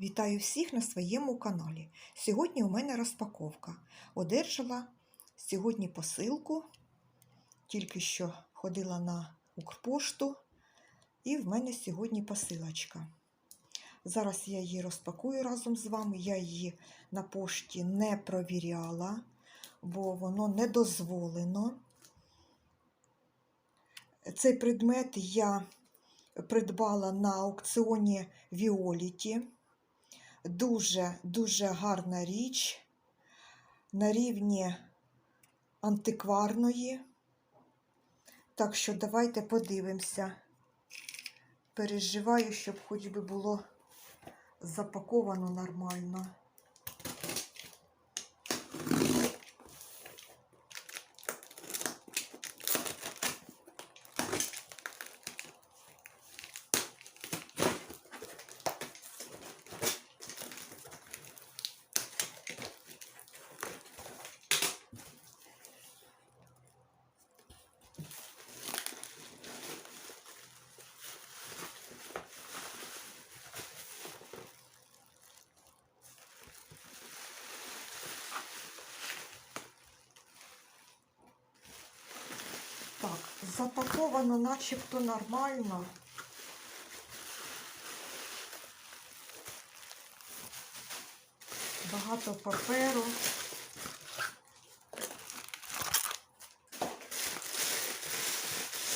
Вітаю всіх на своєму каналі. Сьогодні у мене розпаковка. Одержала сьогодні посилку. Тільки що ходила на Укрпошту, і в мене сьогодні посилочка. Зараз я її розпакую разом з вами. Я її на пошті не провіряла, бо воно не дозволено. Цей предмет я придбала на аукціоні Віоліті. Дуже-дуже гарна річ на рівні антикварної. Так що давайте подивимося. Переживаю, щоб хоч би було запаковано нормально. Так, запаковано начебто нормально. Багато паперу.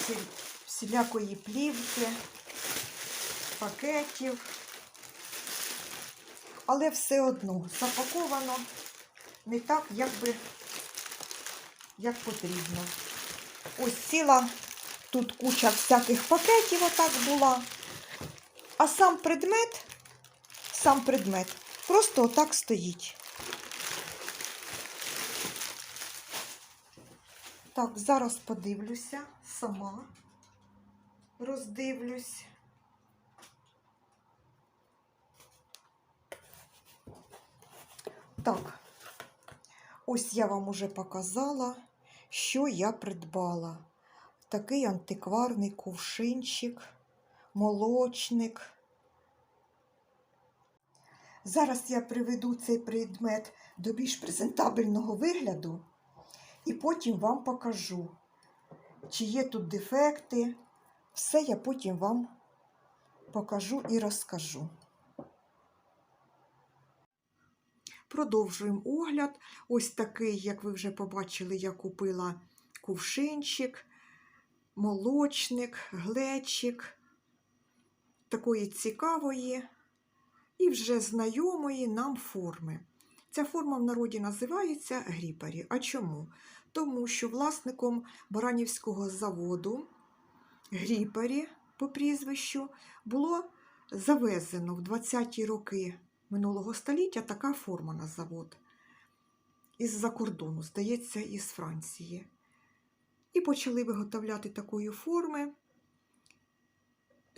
Всі- Всілякої плівки, пакетів. Але все одно запаковано не так, як би як потрібно. Ось ціла тут куча всяких пакетів отак була. А сам предмет, сам предмет просто отак стоїть. Так, зараз подивлюся сама. Роздивлюсь. Так, ось я вам уже показала що я придбала. Такий антикварний кувшинчик, молочник. Зараз я приведу цей предмет до більш презентабельного вигляду і потім вам покажу, чи є тут дефекти. Все я потім вам покажу і розкажу. Продовжуємо огляд. Ось такий, як ви вже побачили, я купила кувшинчик, молочник, глечик, такої цікавої і вже знайомої нам форми. Ця форма в народі називається гріпарі. А чому? Тому що власником Баранівського заводу гріпарі по прізвищу було завезено в 20-ті роки минулого століття така форма на завод із-за кордону, здається, із Франції. І почали виготовляти такої форми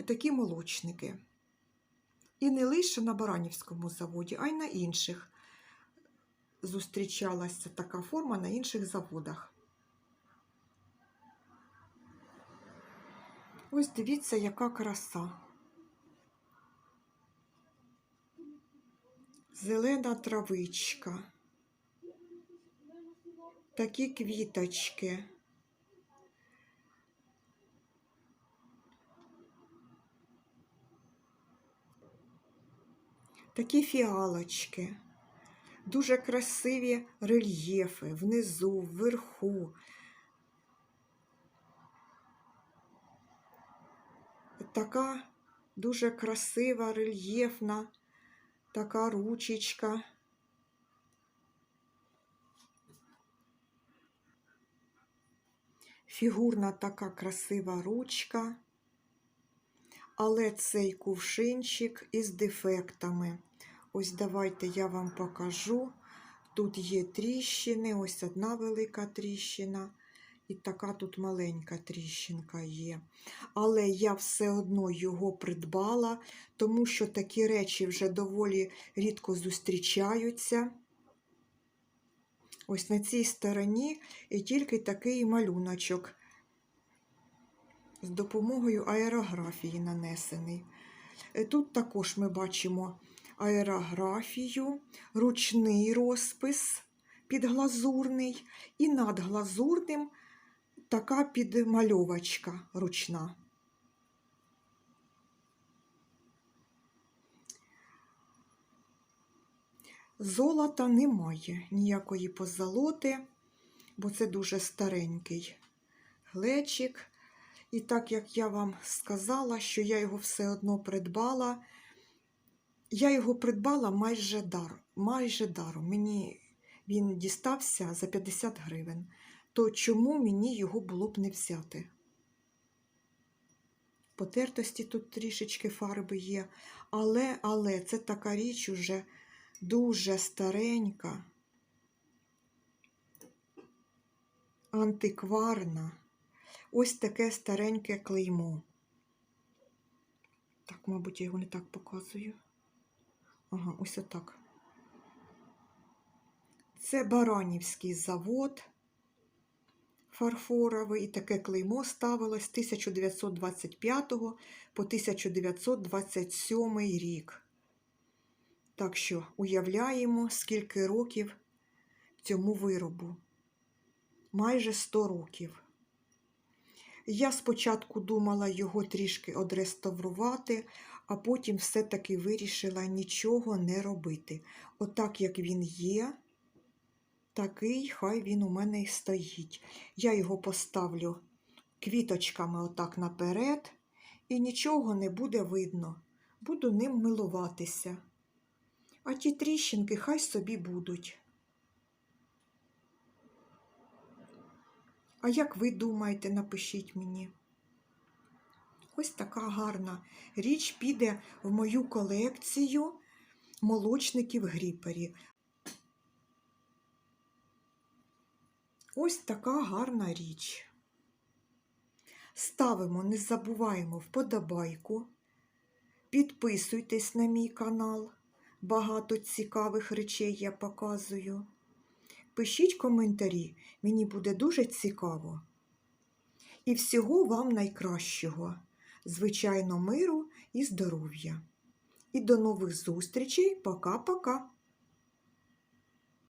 такі молочники. І не лише на Баранівському заводі, а й на інших зустрічалася така форма на інших заводах. Ось дивіться, яка краса. Зелена травичка. Такі квіточки. Такі фіалочки. Дуже красиві рельєфи внизу, вверху. Така дуже красива, рельєфна така ручечка. Фігурна така красива ручка, але цей кувшинчик із дефектами. Ось давайте я вам покажу. Тут є тріщини, ось одна велика тріщина. І така тут маленька тріщинка є. Але я все одно його придбала, тому що такі речі вже доволі рідко зустрічаються. Ось на цій стороні і тільки такий малюночок з допомогою аерографії нанесений. Е, Тут також ми бачимо аерографію, ручний розпис підглазурний і над глазурним така підмальовочка ручна. Золота немає, ніякої позолоти, бо це дуже старенький глечик. І так як я вам сказала, що я його все одно придбала, я його придбала майже дар, майже даром. Мені він дістався за 50 гривень. То чому мені його було б не взяти? Потертості тут трішечки фарби є, але, але це така річ уже дуже старенька, антикварна. Ось таке стареньке клеймо. Так, мабуть, я його не так показую. Ага, ось отак. Це Баранівський завод фарфоровий, і таке клеймо ставилось з 1925 по 1927 рік. Так що уявляємо, скільки років цьому виробу. Майже 100 років. Я спочатку думала його трішки одреставрувати, а потім все-таки вирішила нічого не робити. Отак, як він є, такий хай він у мене і стоїть. Я його поставлю квіточками отак наперед, і нічого не буде видно. Буду ним милуватися. А ті тріщинки хай собі будуть. А як ви думаєте, напишіть мені. Ось така гарна річ піде в мою колекцію молочників гріпері. Ось така гарна річ. Ставимо, не забуваємо вподобайку. Підписуйтесь на мій канал. Багато цікавих речей я показую. Пишіть коментарі, мені буде дуже цікаво. І всього вам найкращого, звичайно, миру і здоров'я. І до нових зустрічей. Пока-пока!